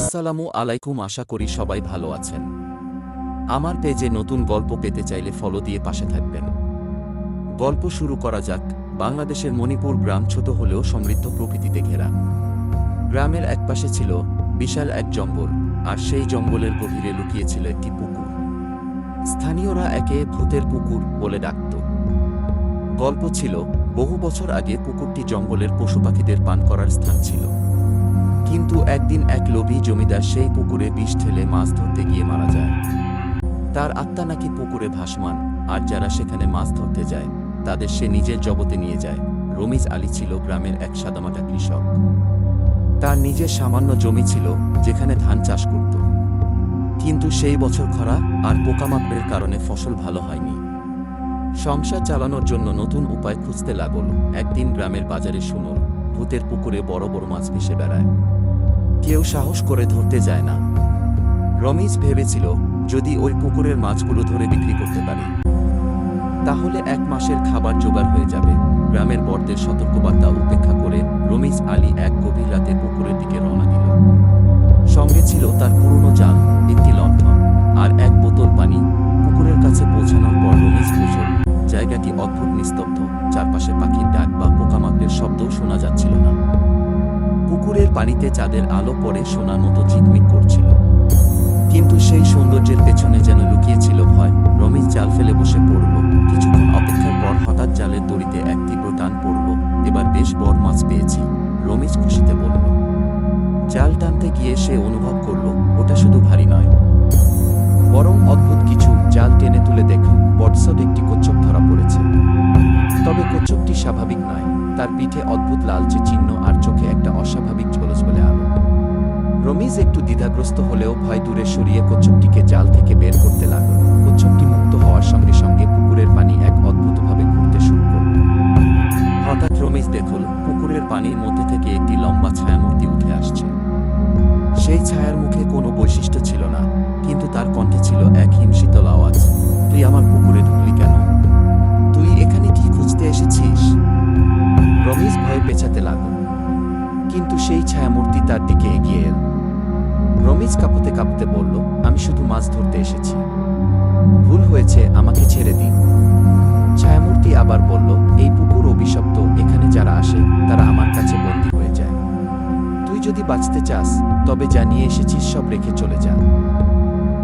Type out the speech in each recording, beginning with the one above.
আসসালামু আলাইকুম, আশা করি সবাই ভালো আছেন। আমার পেজে নতুন গল্প পেতে চাইলে ফলো দিয়ে পাশে থাকবেন। গল্প শুরু করা যাক। বাংলাদেশের মণিপুর গ্রাম ছোট হলেও সমৃদ্ধ প্রকৃতিতে ঘেরা। গ্রামের একপাশে ছিল বিশাল এক জঙ্গল, আর সেই জঙ্গলের গভীরে লুকিয়েছিল একটি পুকুর। স্থানীয়রা একে ভূতের পুকুর বলে ডাকত। গল্প ছিল, বহু বছর আগে পুকুরটি জঙ্গলের পশু পাখিদের পান করার স্থান ছিল। কিন্তু একদিন এক লোভী জমিদার সেই পুকুরে বিষ ঠেলে মাছ ধরতে গিয়ে মারা যায়। তার আত্মা নাকি পুকুরে ভাসমান, আর যারা সেখানে মাছ ধরতে যায়, তাদের সে নিজের জগতে নিয়ে যায়। রমিজ আলী ছিল গ্রামের এক সাদামাটা কৃষক। তার নিজের সামান্য জমি ছিল, যেখানে ধান চাষ করত। কিন্তু সেই বছর খরা আর পোকামাকড়ের কারণে ফসল ভালো হয়নি। সংসার চালানোর জন্য নতুন উপায় খুঁজতে লাগল। একদিন গ্রামের বাজারে শুনুন ভূতের পুকুরে বড় বড় মাছ ভেসে বেড়ায়। কেউ সাহস করে ধরতে যায় না। রমিজ ভেবেছিল, যদি ওই পুকুরের মাছগুলো ধরে বিক্রি করতে পারি, তাহলে এক মাসের খাবার জোগাড় হয়ে যাবে। গ্রামের বড়দের সতর্কবার্তা উপেক্ষা করে রমিজ আলী এক গভীর রাতে পুকুরের দিকে রওনা দিল। সঙ্গে ছিল তার পুরনো জাল। অদ্ভুত নিস্তব্ধ। চারপাশে পাখির ডাক বা পোকামাকড়ের শব্দও শোনা যাচ্ছিল না। পুকুরের পানিতে চাঁদের আলো পরে সোনার মতো ঝিকমিক করছিল। কিন্তু সেই সৌন্দর্যের পেছনে যেন লুকিয়েছিল ভয়। রমিজ জাল ফেলে বসে পড়ল। কিছুক্ষণ অপেক্ষার পর হঠাৎ জালের দড়িতে এক তীব্র টান পড়ল। এবার বেশ বড় মাছ পেয়েছি। রমিজ খুশিতে বলল, জাল টানতে গিয়ে সে অনুভব করল, ওটা শুধু ভারী নয়। বরং অদ্ভুত কিছু জাল টেনে তুলে দেখল বটসট একটি তার পিঠে অদ্ভুত লালচে চিহ্ন আর চোখে একটা অস্বাভাবিক ঝলস বলে আলো। রমিজ একটু দ্বিধাগ্রস্ত হলেও ভয় দূরে সরিয়ে কচ্ছপটিকে জাল থেকে বের করতে লাগল। কচ্ছপটি মুক্ত হওয়ার সঙ্গে সঙ্গে পুকুরের পানি এক অদ্ভুতভাবে ঘুরতে শুরু করল। হঠাৎ রমিজ দেখল, পুকুরের পানির মধ্যে থেকে একটি লম্বা ছায়ামূর্তি উঠে আসছে। সেই ছায়ার মুখে কোনো বৈশিষ্ট্য ছিল না, কিন্তু তার কণ্ঠে ছিল এক পেছাতে লাগল। কিন্তু সেই ছায়ামূর্তি তার দিকে এগিয়ে এল। রমিজ কাঁপতে কাঁপতে বলল, আমি শুধু মাছ ধরতে এসেছি। ভুল হয়েছে, আমাকে ছেড়ে দিন। ছায়ামূর্তি আবার বলল, এই পুকুর অভিশপ্ত, এখানে যারা আসে, তারা আমার কাছে বন্দী হয়ে যায়। তুই যদি বাঁচতে চাস, তবে জানিয়ে এসেছিস সব রেখে চলে যা।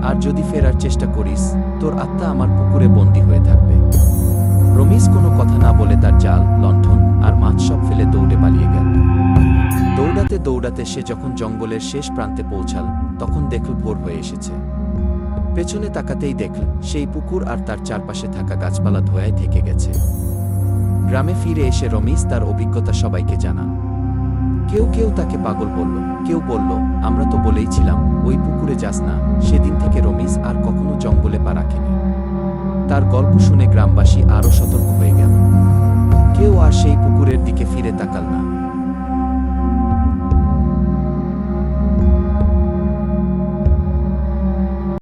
আর যদি ফেরার চেষ্টা করিস, তোর আত্মা আমার পুকুরে বন্দী হয়ে থাকবে। দৌড়াতে সে যখন জঙ্গলের শেষ প্রান্তে পৌঁছাল, তখন দেখল ভোর হয়ে এসেছে। পেছনে তাকাতেই দেখল, সেই পুকুর আর তার চারপাশে থাকা গাছপালা ধোয়ায় থেকে গেছে। গ্রামে ফিরে এসে রমিজ তার অভিজ্ঞতা সবাইকে জানান কেউ কেউ তাকে পাগল বলল, কেউ বলল, আমরা তো বলেইছিলাম ওই পুকুরে যাস না, সেদিন থেকে রমিজ আর কখনো জঙ্গলে পা রাখেনি। তার গল্প শুনে গ্রামবাসী আরও সতর্ক হয়ে গেল। কেউ আর সেই পুকুরের দিকে ফিরে তাকাল না।